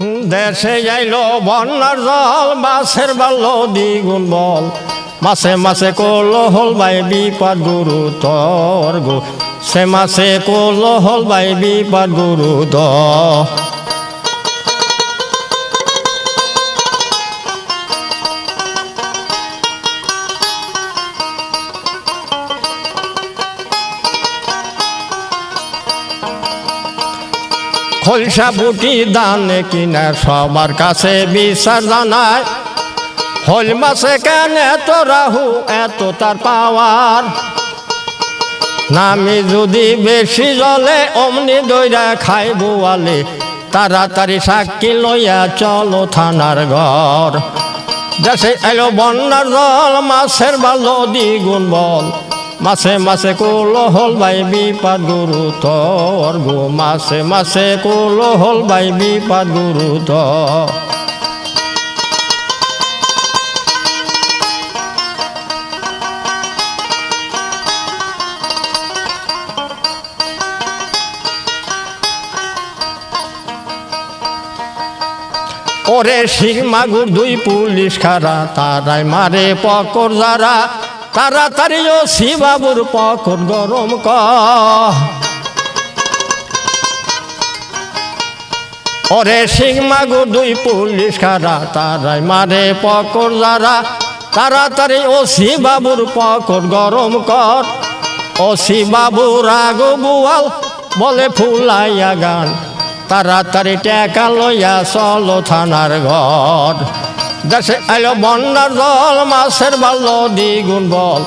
দেশে যাইল বন্যার জল মাছের বাল্য দ্বিগুণ বল। মাসে মাসে করল হল বাই বিপদ গুরু তর গো। সে মাসে করল হল বাই বিপদ গুরু দ খলসা বুটি দানে কিনা সবার কাছে বিশ্বাস জানায়। হল মাসে কেন এত রাহু, এত তার পাওয়ার? নামি যদি বেশি জলে, অমনি দইরা খাই বোয়ালে। তাড়াতাড়ি সাক্ষী লইয়া চলো থানার ঘর। দেশে এলো বন্যার জল, মাছের ভালো দ্বিগুণ বল। মাসে মাসে কুল হল বাই বিপাদ গুরু গো, মাসে মাসে কুল হল বাই বিপাদ গুরু ওরে শিং মাগুর দুই পুলিশ খারা তারাই মারে পকর যারা। তাড়াতাড়ি ও শিবাবুর পকর গরম ক। ওরে শিং মাগুর দুই পুলিশ খারা তারাই মারে পকর যারা। তাড়াতাড়ি ও শিবাবুর পকর গরম কর। ও শিবাবু রাগ বুয়াল বলে ফুলাইয়া গান। তাড়াতাড়ি টেকা লইয়া চলো থানার ঘর। দেশে এলো বন্যার জল, মাছের বাল্য দ্বিগুণ বল।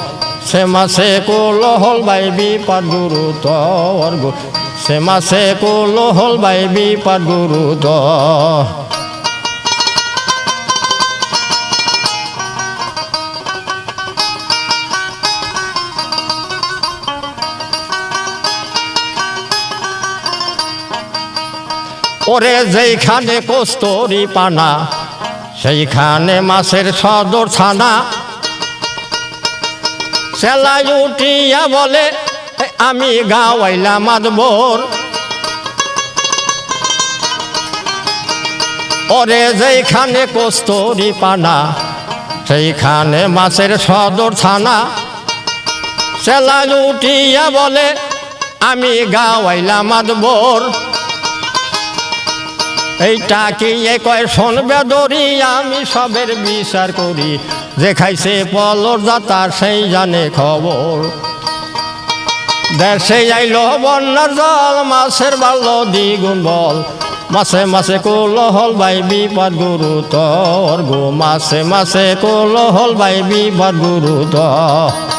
সে মাসে কোল, হল বাই বিপদ গুরু তর সে মাসে কোল, হল বাই বিপদ গুরু তর ওরে যেইখানে কস্তরি পানা সেইখানে মাছের সদর থানা সেলাই উঠিয়া বলে "এ, আমি গাওয়াইলা মাদবর ওরে যেইখানে কস্তরি পানা সেইখানে মাছের সদর থানা সেলাই উঠিয়া বলে আমি গাওয়াইলা মাদবর এইটা কি এ কয় শোনবে দরি আমি সবের বিচার করি। যে খাইছে পলর দাতার সেই জানে খবর। দেশে আইল বন্যার জল, মাছের বাল্য দ্বিগুণ বল। মাসে মাসে কোল হল বাই বিপদ গুরু তর গো। মাসে মাসে কোল হল বাই বিপদ গুরু তর